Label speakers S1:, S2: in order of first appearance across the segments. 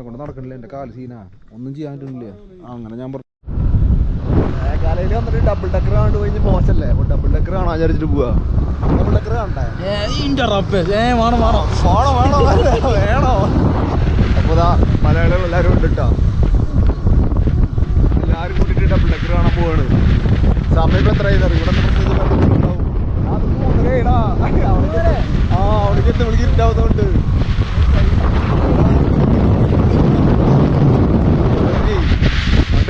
S1: എന്നെ കൊണ്ട് നടക്കണില്ല എന്റെ കാൽ സീനാ. ഒന്നും ചെയ്യാൻ പറ്റുന്നില്ല അങ്ങനെ ഞാൻ പറഞ്ഞു.
S2: മേഘാലയയിൽ വന്നിട്ട് ഡബിൾ ഡക്കർ കണ്ടു കഴിഞ്ഞ് മോശമല്ലേ അപ്പൊ ഡബിൾ ഡക്കർ കാണാൻ വിചാരിച്ചിട്ട് പോവാ. ഡബിൾ ഡക്കർ കണ്ടേ
S1: വേണം വേണം.
S2: വേണോ വേണോ വേണോ അപ്പൊ ഇതാ മലയാളികൾ എല്ലാവരും ഉണ്ട് കേട്ടോ എല്ലാവരും കൂട്ടിട്ട് ഡബിൾ ഡക്കർ കാണാൻ പോവാണ്. സമയം എത്ര ഇവിടെ ഉണ്ടാവും. ആ അവിടേക്ക് എത്തുമ്പോഴേക്ക് ഇരുട്ടാവുന്നതുകൊണ്ട്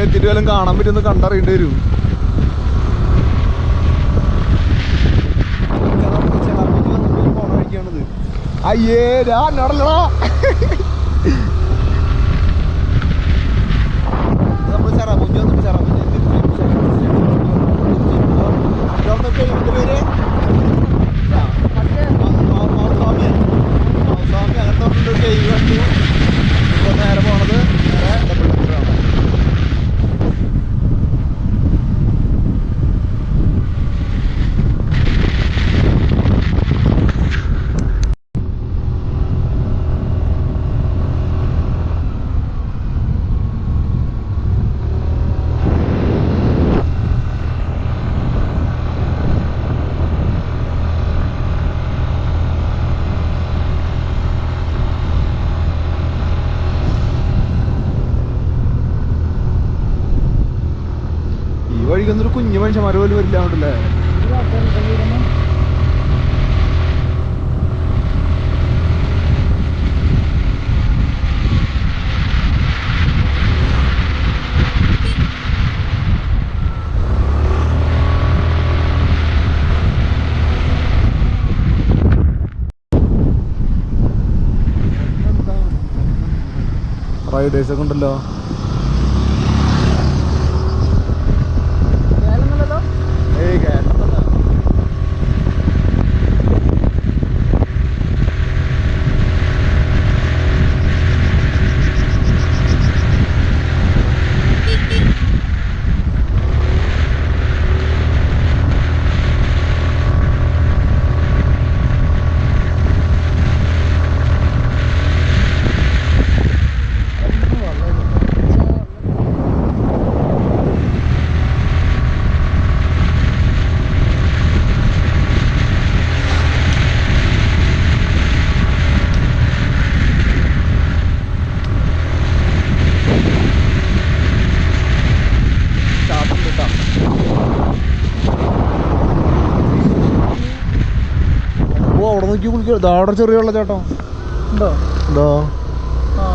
S2: അവിടെ എത്തിയിട്ട് വല്ലതും കാണാൻ പറ്റുമെന്ന് കണ്ടറിയേണ്ടി വരും. അയ്യേ രാ നടല്ലടാ നമ്മൾ ചെറാപൂഞ്ചി വന്നിട്ട് ചെറാപൂഞ്ചി പേര് സ്വാമി സ്വാമി അങ്ങനത്തെ കേവ് കണ്ടു ഇപ്പൊ നേരെ പോണത് നേരെ ഡബിൾ ഡക്കറാണ് ഈ വഴിക്കൊന്നും ഒരു കുഞ്ഞു മനുഷ്യന്മാർ പോലും വരില്ല അവിടെ ഡേഴ്സൊക്കെ ഉണ്ടല്ലോ. നോക്കി കുളിക്കുക. ഇതാ അവിടെ ചെറിയ വെള്ളച്ചാട്ടം.
S1: ഉണ്ടോ?
S2: എന്താ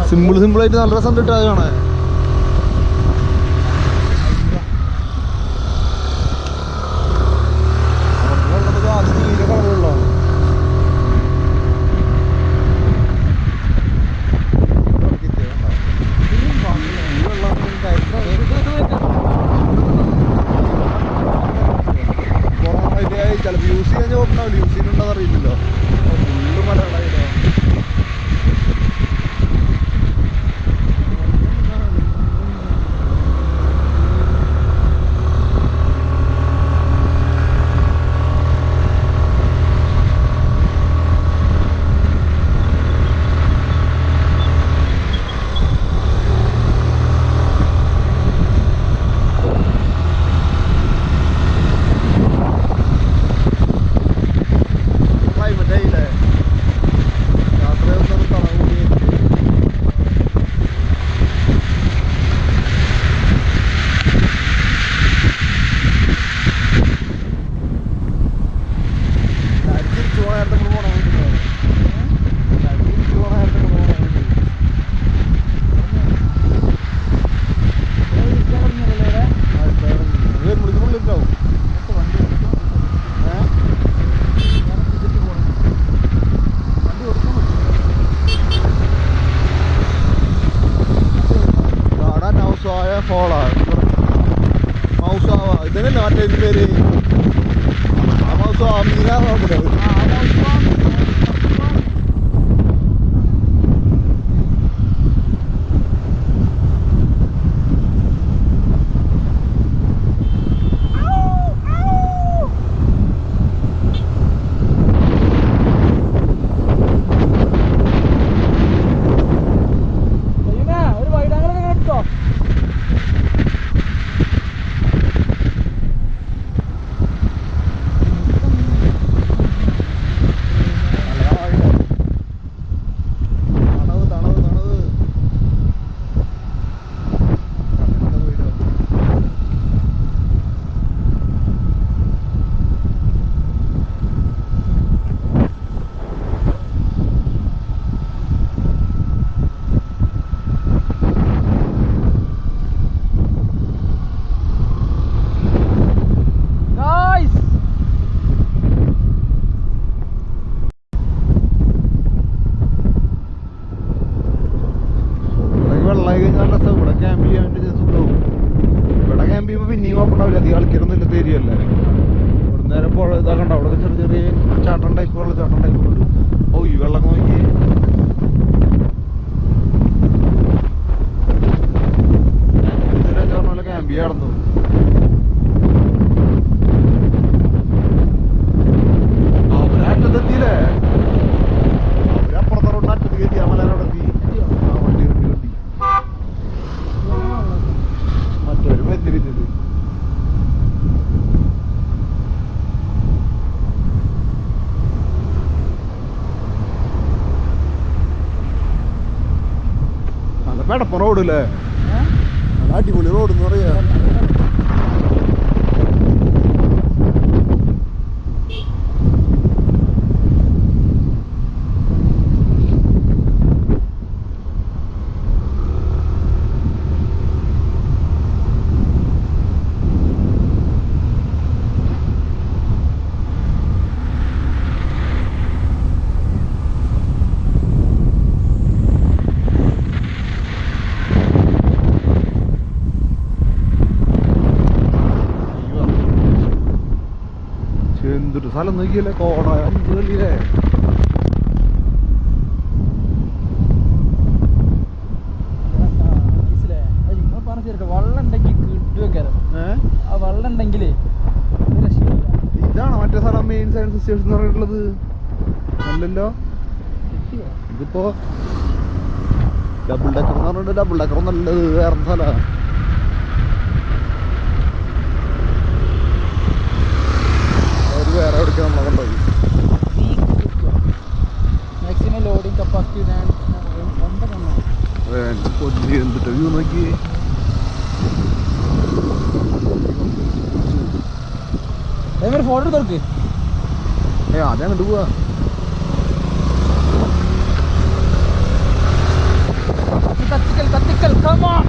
S2: സിമ്പിൾ സിമ്പിൾ ആയിട്ട് നല്ല രസം കിട്ടാതെ കാണാൻ. യൂസ് ചെയ്യാൻ ചോദിക്കണ്ടാവില്ല യൂസ് ചെയ്യുന്നുണ്ടോ അറിയില്ലല്ലോ. ക്യാമ്പ് ചെയ്യാൻ നടന്നു അവരറ്റത്തെത്തിയില്ലേ അവരപ്പുറത്തെ റോഡിന് അറ്റത്ത് കയറ്റി ആ മലയുടെ എത്തി. ആ വണ്ടി വണ്ടി വണ്ടി മറ്റൊരു വലിയ പിന്നിൽ. നല്ല പെടപ്പ റോഡ് അല്ലേ നല്ല അടിപൊളി റോഡ് എന്ന് പറയാ അയ്യോ. ശ്ശെ, എന്തൊരു സ്ഥലം നോക്കിയല്ലേ കോട എന്ത് വലിയേ
S3: വെള്ളം ഉണ്ടെങ്കിൽ കിട്ടുവെക്കാരം
S2: ഏഹ്
S3: ആ വെള്ളം ഉണ്ടെങ്കിലേ ഒരു രക്ഷയില്ല.
S2: ഇതാണോ മറ്റേ സ്ഥലം മെയിൻ സയൻസ് സ്റ്റേഷൻ എന്ന് പറഞ്ഞിട്ടുള്ളത്. അല്ലല്ലോ? ഇതിപ്പോ ഡബിൾ ഡെക്കർ എന്ന് പറഞ്ഞിട്ട് ഡബിൾ ഡെക്കർ ഒന്നല്ലത് വേറെ സ്ഥലമാണ് എവിടേക്ക് നമ്മളെ കൊണ്ടുപോയി
S3: മാക്സിമം ലോഡിംഗ് കപ്പാസിറ്റി ഞാൻ
S2: പൊന്നി എന്തിട്ട്? വ്യൂ നോക്കി.
S3: ഫോട്ടോ തുറക്ക്?
S2: ഏ ആദ്യം അങ്ങോട്ട് പോവാ.
S3: കത്തിക്കൽ കത്തിക്കൽ കമോൺ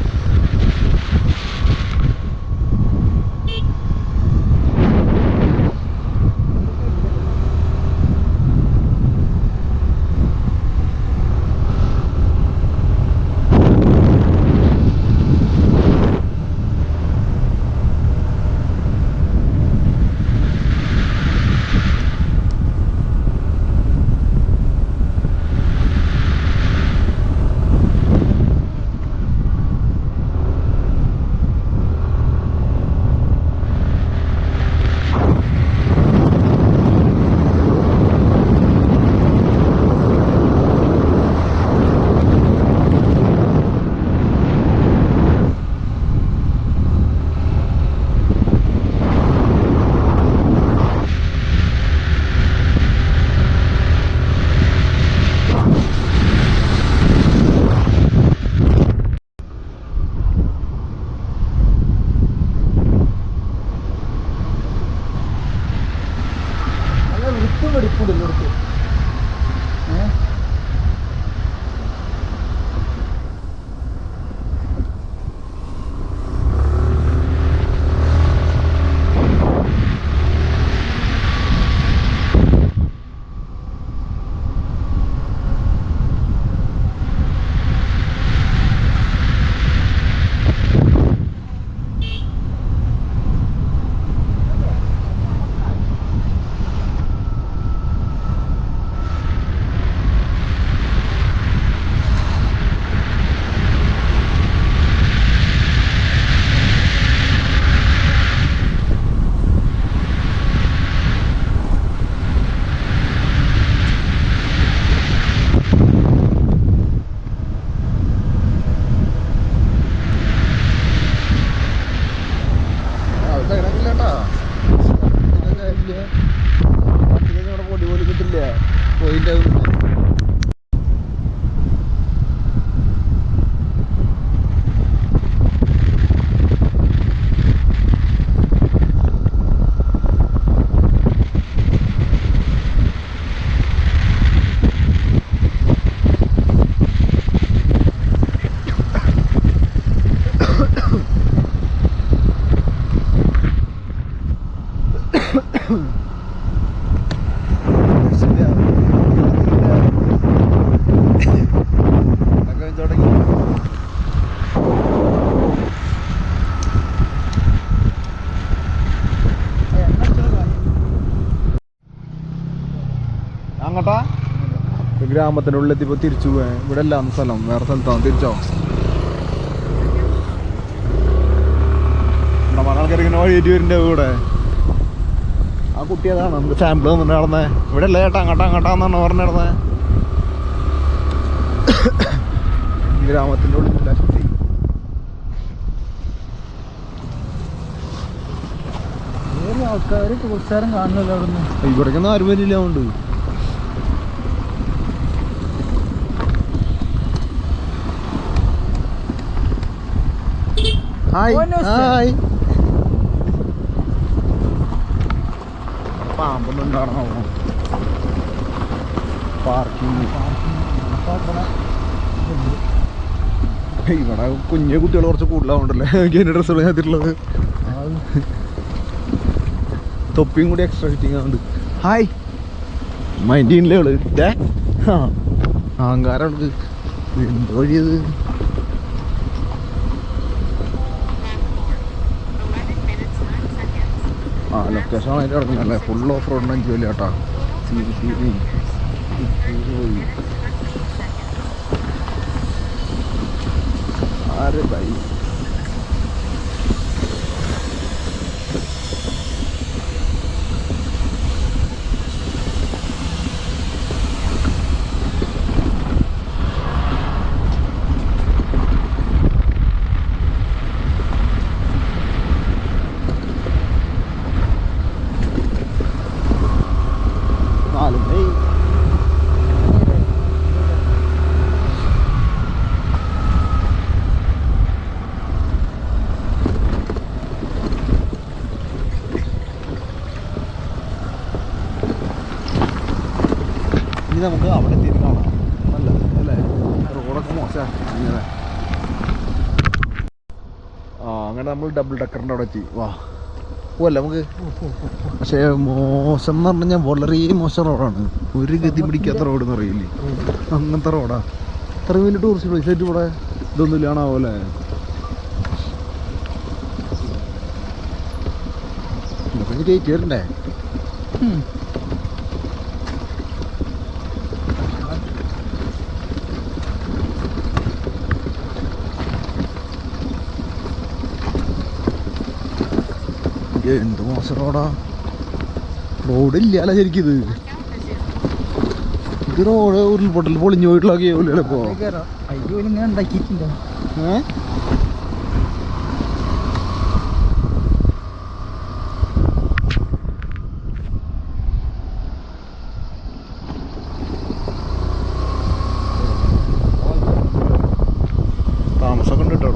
S2: ഗ്രാമത്തിന്റെ ഉള്ളിൽ എത്തിയപ്പോൾ തിരിച്ചു പോയാൽ ഇവിടെ എല്ലാം സ്ഥലം വേറെ സ്ഥലത്താണ് തിരിച്ചോ? നമ്മുടെ ആൾക്കാർ ഇങ്ങനെ വഴിയേറ്റ് വരുന്നുണ്ട് ഇവിടെ? ആ കുട്ടി അതാണ്. നമുക്ക് സാമ്പിൾ തന്നിട്ട് നടന്നേ. ഇവിടെ അല്ലേ ചേട്ടാ അങ്ങോട്ടാ അങ്ങോട്ടാന്നാണ് പറഞ്ഞു നടന്നേ? ഗ്രാമത്തിന്റെ ഉള്ളിൽ ശക്തി.
S3: ആൾക്കാർ ടൂറിസ്റ്റുകാരും കാണുന്നില്ല അവിടുന്ന്?
S2: ഇവിടേക്കൊന്നും ആരും വരില്ല അതുകൊണ്ട്. ഹായ് ഹായ് പാമ്പൊന്നും ഉണ്ടാണോ പാർക്കിംഗ് ഇവിടെ കുഞ്ഞു കുട്ടികൾ കുറച്ച് കൂടുതലാവുണ്ടല്ലേ? എനിക്ക് ഡ്രസ്സുകൾ ചെയ്തിട്ടുള്ളത് തൊപ്പിയും കൂടി എക്സ്ട്രാ ഫിറ്റിംഗ് ആവുന്നുണ്ട്. ഹായ് മൈൻഡ് ചെയ്യുന്നില്ലേ അവൾ ദേ. ആ അഹങ്കാരം അവൾക്ക് എന്ത് വഴിയത് ആ ലൊക്കേഷൻ അതിന്റെ കിടക്കുന്നല്ലേ ഫുൾ ഓഫ് റോഡ് അഞ്ച് വലിയ കേട്ടാ. സി സി പോയി ആരെ ബൈ നാല് ബൈ ഇനി നമുക്ക് അവിടെ എത്തിയിട്ട് കാണാം. നല്ലത് അല്ലേ? റോഡൊക്കെ മോശമാണ് ഇങ്ങനെ. ആ അങ്ങനെ നമ്മൾ ഡബിൾ ഡക്കറിന്റെ അവിടെ എത്തി. വാ. പോവല്ലേ നമുക്ക്? പക്ഷേ മോശം എന്ന് പറഞ്ഞാൽ വളരെ മോശം റോഡാണ്. ഒരു ഗതി പിടിക്കാത്ത റോഡ് എന്ന് അറിയില്ലേ അങ്ങനത്തെ റോഡാ. ഇത്ര വലിയ ടൂറിസ്റ്റ് പ്ലേസ് ആയിട്ട് ഇവിടെ ഇതൊന്നും ഇല്ലാണാവോ അല്ലേ? ഇതൊക്കെ എന്ത് മോശം റോഡാ റോഡ് ഇല്ലല്ലോ ശരിക്കും ഇത് ഇത് റോഡ് ഉരുൾപൊട്ടൽ പൊളിഞ്ഞു പോയിട്ടുള്ള കേവലല്ലേ ഇപ്പോ
S3: അയ്യോ ഇങ്ങനെ ഉണ്ടാക്കിയിട്ടുണ്ടോ
S2: ഏ താമസമൊക്കെ ഉണ്ട് കേട്ടോ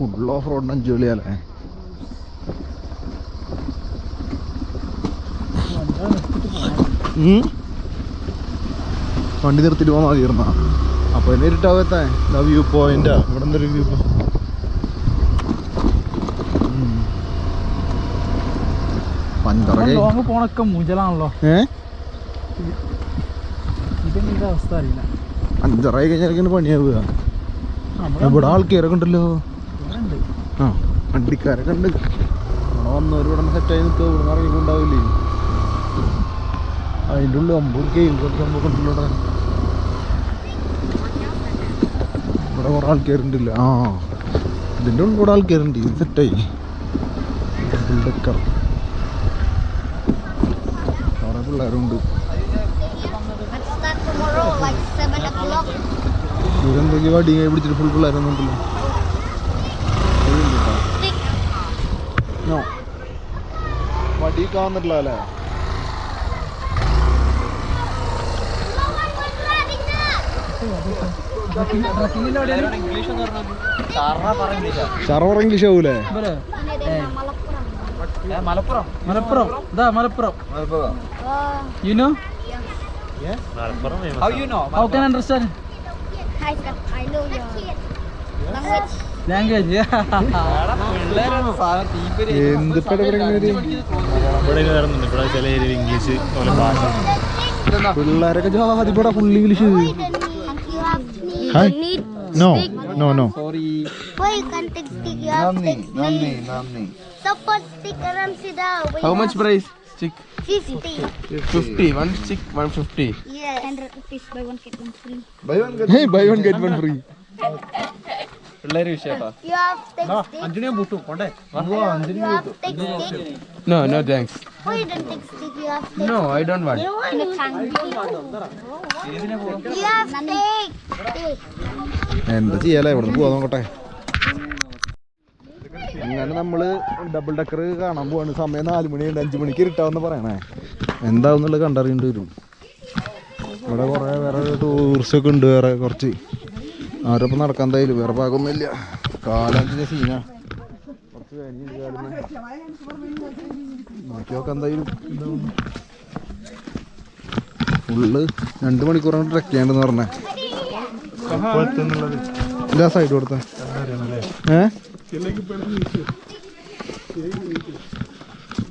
S2: അവിടെ ഫുൾ ഓഫ് റോഡിന് അഞ്ചു വിളിയാലേ വണ്ടി നിർത്തിട്ട് പോകാൻ മതിയിരുന്ന അപ്പൊ എന്നെ ഇരുട്ടാവത്തെ വ്യൂ പോയിന്റാ ഇവിടെ എന്തൊരു വ്യൂ പഞ്ചറ
S3: ലോങ് പോണൊക്കെ
S2: ഏ?
S3: അവസ്ഥ അറിയില്ല.
S2: അഞ്ചറായി കഴിഞ്ഞാൽ പണിയാവുക. ഇവിടെ ആൾക്കാരൊക്കെ ഉണ്ടല്ലോ. ആ വണ്ടിക്കാരൊക്കെ ഉണ്ട് ഇവിടെ വന്നവർ ഇവിടെ സെറ്റായി നിൽക്കുക. ഇവിടെ ഇറങ്ങിക്കൊണ്ടാവില്ലേ അതിന്റെ ഉള്ളിൽ അമ്പൂർ ഗെയിം സംഭവം ഉണ്ടല്ലോ ഇവിടെ. ഇവിടെ കുറേ ആൾക്കാരുണ്ടല്ലോ. ആ ഇതിന്റെ ഉള്ളിൽ കൂടെ ആൾക്കാരുണ്ട്. ഇത് സെറ്റായി ഡെക്കർ കുറേ പിള്ളേരുണ്ട്.
S4: ഇവരെന്തെങ്കിലും start tomorrow, like 7 o'clock.
S2: ഇവരെന്തൊക്കെയോ വടിയായി പിടിച്ചിട്ട് ഫുൾ പിള്ളേരൊന്നും ഉണ്ടല്ലോ. നോ വടി കാണുന്നില്ല അല്ലേ ഇംഗ്ലീഷ് ആവൂലേ.
S3: മലപ്പുറം മലപ്പുറം ഇതാ Malappuram
S4: Oh,
S3: you know
S4: yes.
S3: How you know? How can I understand?
S4: I, I know your language.
S5: ഇവിടെ ചില ഇംഗ്ലീഷ് പോലെ ഭാഷ
S2: പിള്ളേരൊക്കെ ജാതി no. No no
S4: sorry have
S6: price? Chick
S4: 50.
S6: 50. One chick 150.
S4: Yes. 100 rupees buy one get one free.
S2: Hey buy one get one free
S3: പിള്ളേര് വിഷയട്ടാ
S4: You have take take.
S6: No, I don't want.
S4: You have stick. Stick.
S2: എന്താ ചെയ്യാലേ? ഇവിടെ പോവാ നോക്കട്ടെ. അങ്ങനെ നമ്മൾ double decker കാണാൻ പോവാണ്. സമയം നാല് മണിയുണ്ട്. അഞ്ചു മണിക്ക് ഇരുട്ടാവെന്ന് പറയണേ. എന്താവുന്നുള്ളത് കണ്ടറിയേണ്ടി വരും. ഇവിടെ കുറേ വേറെ ടൂറിസ്റ്റ് ഒക്കെ ഉണ്ട് വേറെ കുറച്ച്. ആരൊപ്പം നടക്കാൻ എന്തായാലും വേറെ ഭാഗമൊന്നുമില്ല. കാലഞ്ചിന്റെ സീന. കുറച്ച് വേനയുണ്ട് നോക്കി നോക്കാം എന്തായാലും. എന്താവുന്നു ഫുള്ള് രണ്ട് മണിക്കൂറാണ് ട്രക്ക് ചെയ്യേണ്ടതെന്ന് പറഞ്ഞേ. ഇല്ല സൈഡ് കൊടുത്ത. ഏ?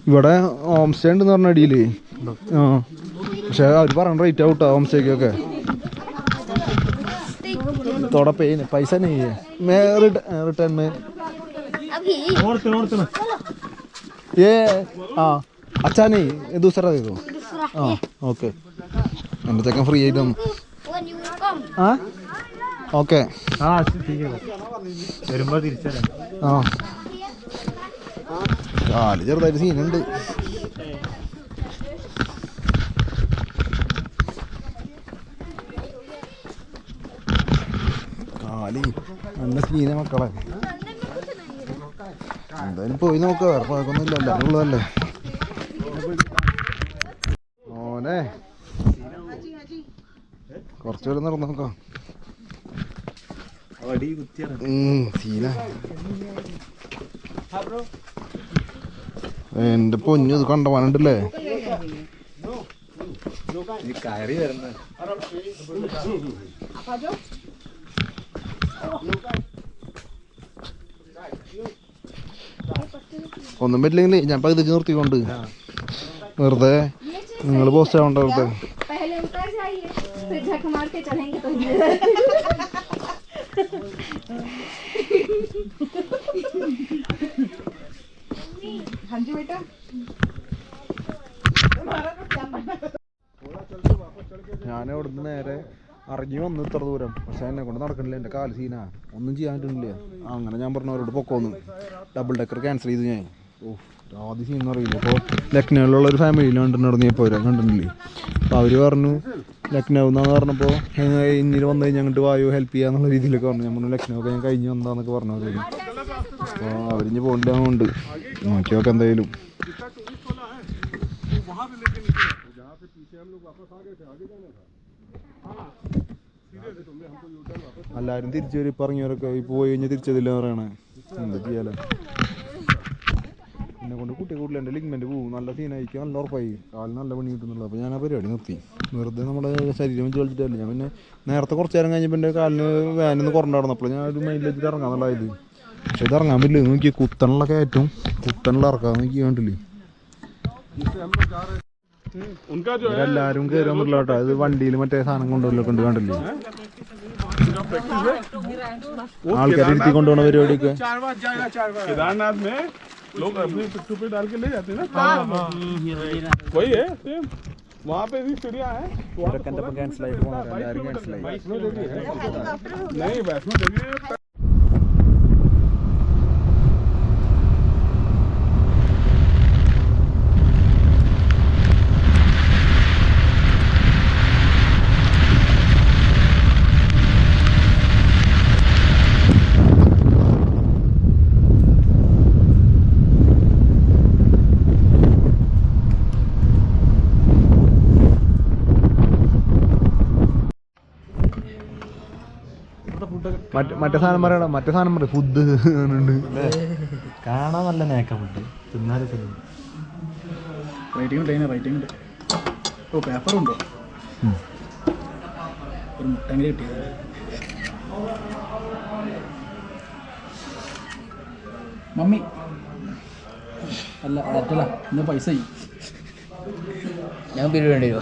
S2: ഇവിടെ ഹോം സ്റ്റേ ഉണ്ടെന്ന് പറഞ്ഞ അടിയിൽ. ആ. പക്ഷെ അവർ പറഞ്ഞ റേറ്റ് ആവട്ടോ ഹോം സ്റ്റേക്കൊക്കെ തോടെ പേ പൈസ റിട്ടേൺ में
S4: अभी
S2: ये हाँ अच्छा नहीं ये दूसरा दे दो हाँ ओके എൻ്റെ ചെക്കൻ ഫ്രീ ആയിട്ട് തന്നു
S4: when you come.
S2: ആ ഓക്കെ
S5: ആ വരുമ്പോ തിരിച്ചറിയാം
S2: ആ കാല് ചെറുതായിട്ട് സീനുണ്ട് സീന മക്കളെ. എന്തായാലും പോയി നോക്ക വേറെ കുഴപ്പമൊന്നുമില്ല എല്ലാവരും ഉള്ളതല്ലേ ഓനെ കുറച്ചുകൂടെ നടന്നു നോക്കാം. സീന. എന്റെ പൊന്നു ഇത് കണ്ടവാനുണ്ടല്ലേ
S5: കയറി വരുന്ന
S2: ഒന്നും പറ്റില്ലെങ്കിൽ ഞാൻ പകുതി നിർത്തിക്കൊണ്ട്. വെറുതെ നിങ്ങൾ പോസ്റ്റ് ആവണ്ട വെറുതെ.
S7: तो
S2: ഇറങ്ങി വന്നു ഇത്ര ദൂരം. പക്ഷെ എന്നെ കൊണ്ട് നടക്കണില്ല. എന്റെ കാൽ സീനാ. ഒന്നും ചെയ്യാൻ പറ്റുന്നില്ല അങ്ങനെ ഞാൻ പറഞ്ഞവരോട് പൊക്കോന്ന്. ഡബിൾ ഡെക്കർ ക്യാൻസൽ ചെയ്ത് ഞാൻ. ഓ ആദ്യം സീൻ എന്ന് അറിയില്ല അപ്പോൾ ലക്നൗവിലുള്ള ഒരു ഫാമിലിയിൽ കണ്ടിട്ടുണ്ടായിരുന്നു അവരെ കണ്ടിട്ടില്ലേ? അപ്പോൾ അവർ പറഞ്ഞു ലക്നൗ എന്നാന്ന് പറഞ്ഞപ്പോൾ ഇന്നിൽ വന്നു കഴിഞ്ഞാൽ അങ്ങോട്ട് വായു ഹെൽപ്പ് ചെയ്യാന്നുള്ള രീതിയിലൊക്കെ പറഞ്ഞു. ഞാൻ പറഞ്ഞു ലക്നൗ ഒക്കെ ഞാൻ കഴിഞ്ഞ് വന്നതാന്നൊക്കെ പറഞ്ഞു അപ്പോൾ അവരിഞ്ഞ് പോകണ്ടാവുന്നുണ്ട് നോക്കി നോക്കാം എന്തായാലും. എല്ലാവരും തിരിച്ചു വരും പറഞ്ഞവരൊക്കെ പോയി കഴിഞ്ഞാൽ തിരിച്ചതില്ല പറയണേ. എന്താ ചെയ്യാലോ? എന്നെ കൊണ്ട് കുട്ടി കൂടുതൽ എന്റെ ലിഗ്മെന്റ് പോകും നല്ല സീനായിരിക്കും നല്ല ഉറപ്പായി. കാലിന് നല്ല പണി കിട്ടുന്നുള്ളൂ. അപ്പോൾ ഞാൻ ആ പരിപാടി നിർത്തി. വെറുതെ നമ്മുടെ ശരീരം വെച്ച് ഞാൻ പിന്നെ നേരത്തെ കുറച്ച് നേരം കഴിഞ്ഞപ്പോൾ എന്റെ കാലിന് വേനൊന്ന് കുറണ്ടായിരുന്നപ്പോൾ ഞാൻ ഒരു മൈൻഡ് വെച്ചിട്ട് ഇറങ്ങാന്നുള്ളതായത് പക്ഷെ ഇത് ഇറങ്ങാൻ പറ്റില്ല. നോക്കി കുത്തനുള്ള കയറ്റും കുത്തനുള്ള ഇറക്കാൻ നോക്കി കണ്ടില്ലേ? ഇവരെല്ലാരും കയറി വന്നിട്ടില്ല കേട്ടോ അത് വണ്ടിയിൽ മറ്റേ സാധനം കൊണ്ടുവല്ലോ കൊണ്ട് കണ്ടില്ലേ ആൾക്കാരെ ഇരുത്തി കൊണ്ടുപോകുന്ന പരിപാടിയൊക്കെ
S8: केदारनाथ में लोग अपने पिट्ठू पे डाल के ले जाते हैं ना वही है सेम वहाँ पे भी सीढ़ियाँ हैं
S2: ഇവരൊക്കെ എൻ്റെ ഒപ്പം ക്യാൻസലായിട്ട് പോകണം എല്ലാവരും ക്യാൻസലായി
S8: वैष्णो देवी है नहीं वैष्णो देवी
S2: മറ്റേ മറ്റേ സാധനം പറയണം? മറ്റേ സാധനം പറയും ഫുഡ് ഉണ്ട്
S5: കാണാൻ നല്ല നേക്കമുണ്ട് തിന്നാലും തിന്നും.
S3: റൈറ്റിംഗ് ഉണ്ട് റൈറ്റിംഗ് ഉണ്ട്. ഓ പേപ്പർ ഉണ്ടോ? ഒരു മുട്ടെങ്കിലും കിട്ടിയത്. മമ്മി. അല്ല അല്ല ഇന്ന് പൈസ
S9: ഞാൻ ബിരിയാണി വേണ്ടി വരുമോ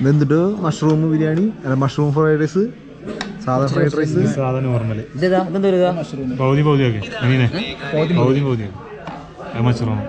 S2: ഇതെന്തിട്ട്? മഷ്റൂം ബിരിയാണി അല്ല മഷ്റൂം ഫ്രൈഡ് റൈസ് സാധാ ഫ്രൈഡ് റൈസ്?
S5: സാധാ നോർമൽ
S9: ഇതെന്താ? ഇതെന്താ
S5: പൗതി പൗതിയൊക്കെ അങ്ങനെ പൗതി പൗതിയൊക്കെ മച്ചറോണം.